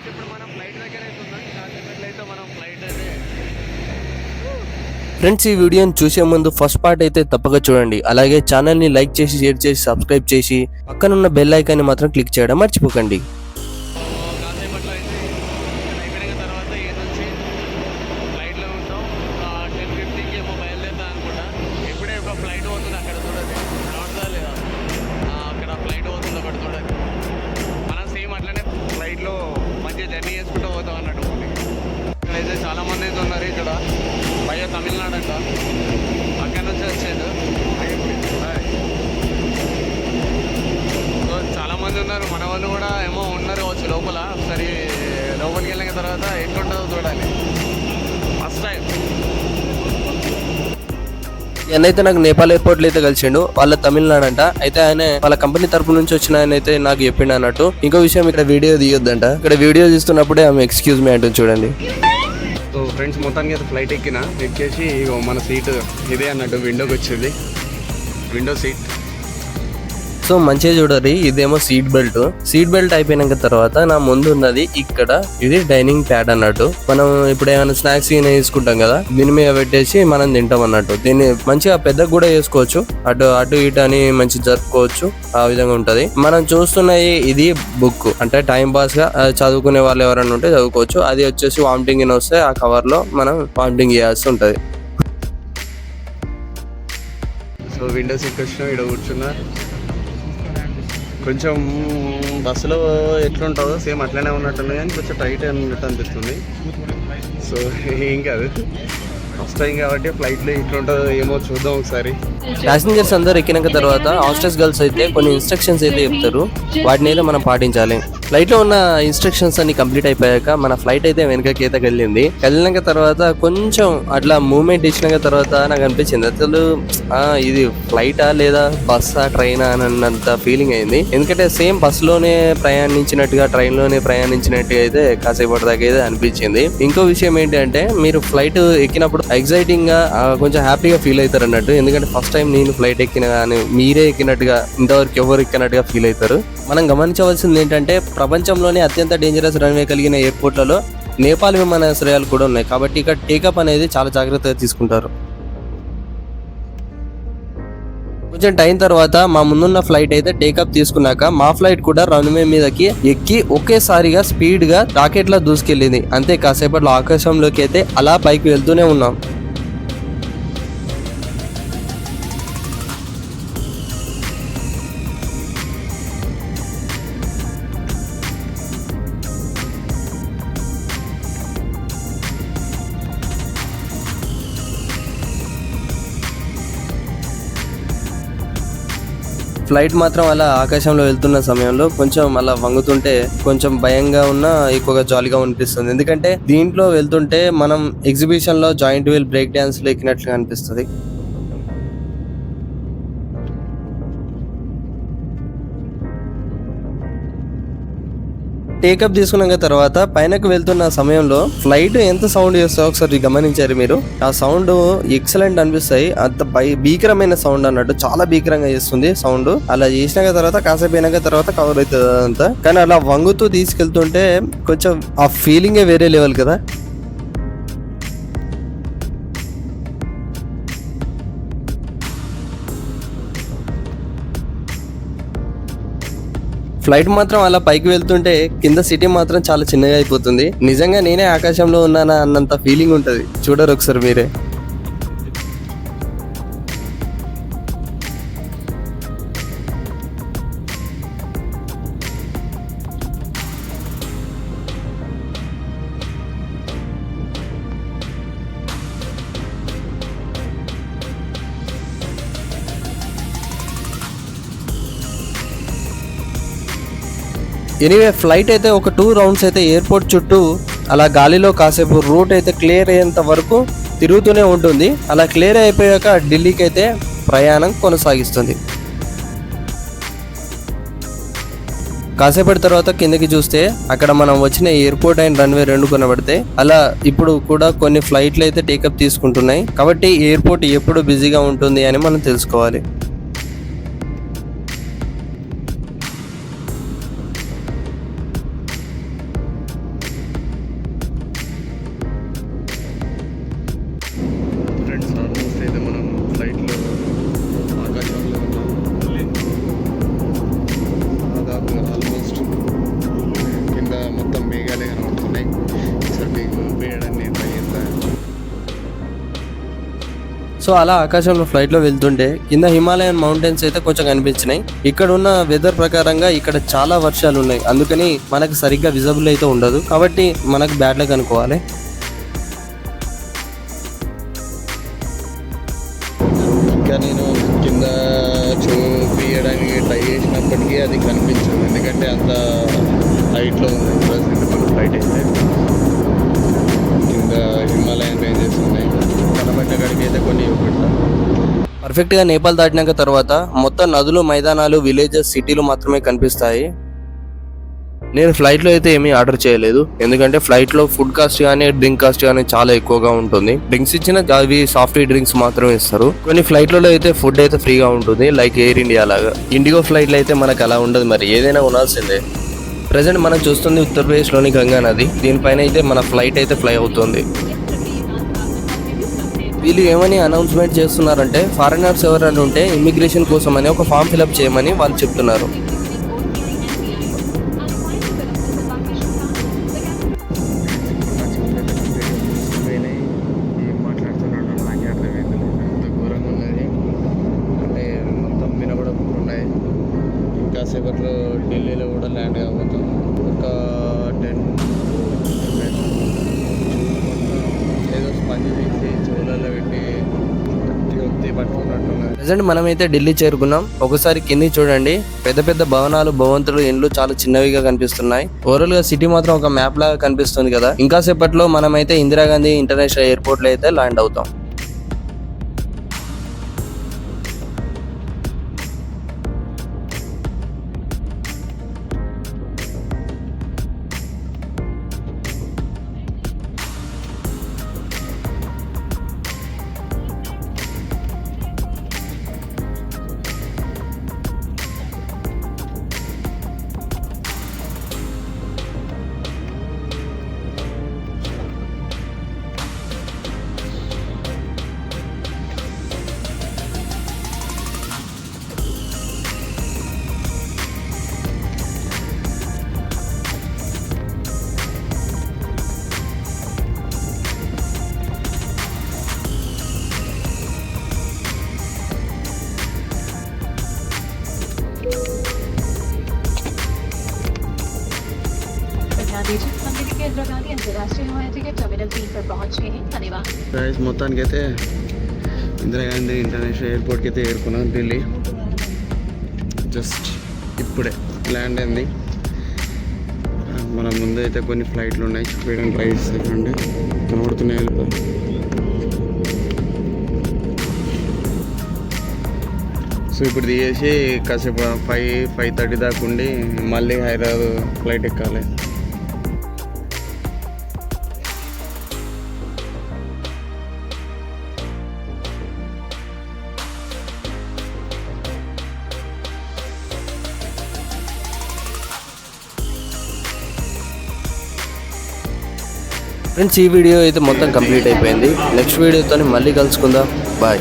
Guys ఇప్పుడు మనం flight దగ్గర అయితే ఉన్నాం కాసేపట్లయితే మనం ఫ్లైట్ అయితే ఫ్రెండ్స్ ఈ వీడియోని చూసే ముందు ఫస్ట్ పార్ట్ అయితే తప్పక చూడండి. అలాగే ఛానల్ని లైక్ చేసి షేర్ చేసి సబ్స్క్రైబ్ చేసి పక్కనున్న బెల్ ఐకాన్ని మాత్రం క్లిక్ చేయడం మర్చిపోకండి. ఈయన అయితే నాకు నేపాల్ ఎయిర్పోర్ట్లో అయితే కలిసిండు వాళ్ళ తమిళనాడు అంట అయితే ఆయన వాళ్ళ కంపెనీ తరపు నుంచి వచ్చిన ఆయన అయితే నాకు చెప్పిండు అన్నట్టు. ఇంకో విషయం ఇక్కడ వీడియో తీయొద్దంట. ఇక్కడ వీడియో తీస్తున్నప్పుడే ఆమె ఎక్స్క్యూజ్ మీ అంటుంది చూడండి. సో ఫ్రెండ్స్ మొత్తానికి అయితే ఫ్లైట్ ఎక్కిన ఎక్కేసి ఇగో మన సీట్ ఇదే అన్నట్టు విండోకి వచ్చింది. Window seat. సో మంచిగా చూడరి ఇదేమో సీట్ బెల్ట్ సీట్ బెల్ట్ అయిపోయినాక తర్వాత నా ముందు ఉన్నది ఇక్కడ ఇది డైనింగ్ ప్యాడ్ అన్నట్టు. మనం ఇప్పుడు ఏమైనా స్నాక్స్ తీసుకుంటాం కదా దీని మీద పెట్టేసి మనం తింటాం అన్నట్టు. దీన్ని మంచిగా పెద్దగా కూడా చేసుకోవచ్చు అటు అటు ఇటు అని మంచి జరుపుకోవచ్చు. ఆ విధంగా ఉంటది. మనం చూస్తున్నది ఇది బుక్ అంటే టైం పాస్గా చదువుకునే వాళ్ళు ఎవరైనా ఉంటే చదువుకోవచ్చు. అది వచ్చేసి వామిటింగ్ వస్తే ఆ కవర్లో మనం వామిటింగ్ చేయాల్సి ఉంటది. సో విండో సీట్ వచ్చిన ఇక్కడ కూర్చున్నా. కొంచెం బస్సులో ఎట్లుంటుందో సేమ్ అట్లనే ఉన్నట్టుంది కానీ కొంచెం టైట్ అన్నట్టు అనిపిస్తుంది. సో ఏం కాదు. టైం కాబట్టి ఫ్లైట్లో ఇట్లుంటుందో ఏమో చూద్దాం ఒకసారి. ప్యాసింజర్స్ అందరు ఎక్కినాక తర్వాత హాస్టల్స్ గర్ల్స్ అయితే కొన్ని ఇన్స్ట్రక్షన్స్ అయితే చెప్తారు. వాటిని అయితే మనం పాటించాలి. ఫ్లైట్లో ఉన్న ఇన్స్ట్రక్షన్స్ అన్ని కంప్లీట్ అయిపోయాక మన ఫ్లైట్ అయితే వెనకకి అయితే వెళ్ళింది. వెళ్ళినాక తర్వాత కొంచెం అట్లా మూమెంట్ ఇచ్చినాక తర్వాత నాకు అనిపించింది. అసలు ఇది ఫ్లైటా లేదా బస్సా ట్రైనా అని అన్నంత ఫీలింగ్ అయింది. ఎందుకంటే సేమ్ బస్లోనే ప్రయాణించినట్టుగా ట్రైన్లోనే ప్రయాణించినట్టుగా అయితే కాసేపటి దాకా అయితే అనిపించింది. ఇంకో విషయం ఏంటంటే మీరు ఫ్లైట్ ఎక్కినప్పుడు ఎగ్జైటింగ్గా కొంచెం హ్యాపీగా ఫీల్ అవుతారు అన్నట్టు. ఎందుకంటే ఫస్ట్ టైం నేను ఫ్లైట్ ఎక్కిన కానీ మీరే ఎక్కినట్టుగా ఇంతవరకు ఎవరు ఎక్కినట్టుగా ఫీల్ అవుతారు. మనం గమనించవలసింది ఏంటంటే ప్రపంచంలోనే అత్యంత డేంజరస్ రన్వే కలిగిన ఎయిర్పోర్ట్లలో నేపాల్ విమానాశ్రయాలు కూడా ఉన్నాయి. కాబట్టి ఇక్కడ టేకప్ అనేది చాలా జాగ్రత్తగా తీసుకుంటారు. కొంచెం టైం తర్వాత మా ముందున్న ఫ్లైట్ అయితే టేకప్ తీసుకున్నాక మా ఫ్లైట్ కూడా రన్వే మీదకి ఎక్కి ఒకేసారిగా స్పీడ్గా రాకెట్లో దూసుకెళ్ళింది. అంతే కాసేపట్లో ఆకాశంలోకి అయితే అలా పైకి వెళ్తూనే ఉన్నాం. ఫ్లైట్ మాత్రం అలా ఆకాశంలో వెళ్తున్న సమయంలో కొంచెం అలా వంగుతుంటే కొంచెం భయంగా ఉన్న ఎక్కువగా జాలీగా అనిపిస్తుంది. ఎందుకంటే దీంట్లో వెళ్తుంటే మనం ఎగ్జిబిషన్లో జాయింట్ వీల్ బ్రేక్ డాన్స్లో ఎక్కినట్లుగా అనిపిస్తుంది. టేకప్ తీసుకున్నాక తర్వాత పైనకు వెళ్తున్న సమయంలో ఫ్లైట్ ఎంత సౌండ్ చేస్తా ఒకసారి గమనించారు మీరు. ఆ సౌండ్ ఎక్సలెంట్ అనిపిస్తాయి. అంత భయ భీకరమైన సౌండ్ అన్నట్టు చాలా భీకరంగా చేస్తుంది సౌండ్. అలా చేసినాక తర్వాత కాసేపు అయినాక తర్వాత కవర్ అవుతుంది అదంతా. కానీ అలా వంగుతూ తీసుకెళ్తుంటే కొంచెం ఆ ఫీలింగే వేరే లెవెల్ కదా. ఫ్లైట్ మాత్రం అలా పైకి వెళ్తుంటే కింద సిటీ మాత్రం చాలా చిన్నగా అయిపోతుంది. నిజంగా నేనే ఆకాశంలో ఉన్నానా అన్నంత ఫీలింగ్ ఉంటది. చూడరు ఒకసారి మీరే. ఎనీవే ఫ్లైట్ అయితే ఒక టూ రౌండ్స్ అయితే ఎయిర్పోర్ట్ చుట్టూ అలా గాలిలో కాసేపు రూట్ అయితే క్లియర్ అయ్యేంత వరకు తిరుగుతూనే ఉంటుంది. అలా క్లియర్ అయిపోయాక ఢిల్లీకి అయితే ప్రయాణం కొనసాగిస్తుంది. కాసేపటి తర్వాత కిందకి చూస్తే అక్కడ మనం వచ్చిన ఎయిర్పోర్ట్ అండ్ రన్వే రెండు కొనబడితే అలా ఇప్పుడు కూడా కొన్ని ఫ్లైట్లు అయితే టేకప్ తీసుకుంటున్నాయి. కాబట్టి ఎయిర్పోర్ట్ ఎప్పుడు బిజీగా ఉంటుంది అని మనం తెలుసుకోవాలి. సో అలా ఆకాశంలో ఫ్లైట్లో వెళ్తుంటే కింద హిమాలయన్ మౌంటైన్స్ అయితే కొంచెం కనిపించినాయి. ఇక్కడ ఉన్న వెదర్ ప్రకారంగా ఇక్కడ చాలా వర్షాలు ఉన్నాయి. అందుకని మనకు సరిగ్గా విజబుల్ అయితే ఉండదు. కాబట్టి మనకు బ్యాడ్ లక్ అనుకోవాలి. ఇంకా నేను కింద చూపించడానికి ట్రై చేసినప్పటికీ అది కనిపించదు. ఎందుకంటే అంత హైట్లో ఉంది. ప్రజెంట్ మనం ఫ్లైట్ అయితే కింద హిమాలయన్ రేంజెస్ ఉన్నాయి. కనబడ్డ కాడికి అయితే కొన్ని పర్ఫెక్ట్గా నేపాల్ దాటినాక తర్వాత మొత్తం నదులు మైదానాలు విలేజెస్ సిటీలు మాత్రమే కనిపిస్తాయి. నేను ఫ్లైట్లో అయితే ఏమీ ఆర్డర్ చేయలేదు. ఎందుకంటే ఫ్లైట్లో ఫుడ్ కాస్ట్ కానీ డ్రింక్ కాస్ట్ కానీ చాలా ఎక్కువగా ఉంటుంది. డ్రింక్స్ ఇచ్చిన అవి సాఫ్ట్ డ్రింక్స్ మాత్రమే ఇస్తారు. కొన్ని ఫ్లైట్లలో అయితే ఫుడ్ అయితే ఫ్రీగా ఉంటుంది లైక్ ఎయిర్ ఇండియా లాగా. ఇండిగో ఫ్లైట్లో అయితే మనకు అలా ఉండదు మరి. ఏదైనా కొనాల్సిందే. ప్రజెంట్ మనం చూస్తుంది ఉత్తరప్రదేశ్లోని గంగా నది. దీనిపైన అయితే మన ఫ్లైట్ అయితే ఫ్లై అవుతుంది. వీళ్ళు ఏమని అనౌన్స్మెంట్ చేస్తున్నారంటే ఫారినర్స్ ఎవరైనా ఉంటే ఇమిగ్రేషన్ కోసం అని ఒక ఫామ్ ఫిలప్ చేయమని వాళ్ళు చెప్తున్నారు. ప్రజెంట్ మనమైతే ఢిల్లీ చేరుకున్నాం. ఒకసారి కింది చూడండి. పెద్ద పెద్ద భవనాలు భవంతులు ఇండ్లు చాలా చిన్నవిగా కనిపిస్తున్నాయి. ఓవరాల్గా సిటీ మాత్రం ఒక మ్యాప్ లాగా కనిపిస్తుంది కదా. ఇంకా సేపట్లో మనమైతే ఇందిరాగాంధీ ఇంటర్నేషనల్ ఎయిర్పోర్ట్లో అయితే ల్యాండ్ అవుతాం. మొత్తానికి అయితే ఇందిరాగాంధీ ఇంటర్నేషనల్ ఎయిర్పోర్ట్కి అయితే చేరుకున్నాం ఢిల్లీ. జస్ట్ ఇప్పుడే ల్యాండ్ అయింది. మన ముందు అయితే కొన్ని ఫ్లైట్లు ఉన్నాయి. చూపించడానికి ట్రై చేస్తాకండి కనబడుతున్నాయి సో ఇప్పుడు దిగేసి కాసేపు ఫైవ్ ఫైవ్ థర్టీ దాకా ఉండి మళ్ళీ హైదరాబాద్ ఫ్లైట్ ఎక్కాలి. ఫ్రెండ్స్ ఈ వీడియో అయితే మొత్తం కంప్లీట్ అయిపోయింది. నెక్స్ట్ వీడియోతో మళ్ళీ కలుసుకుందాం. బాయ్.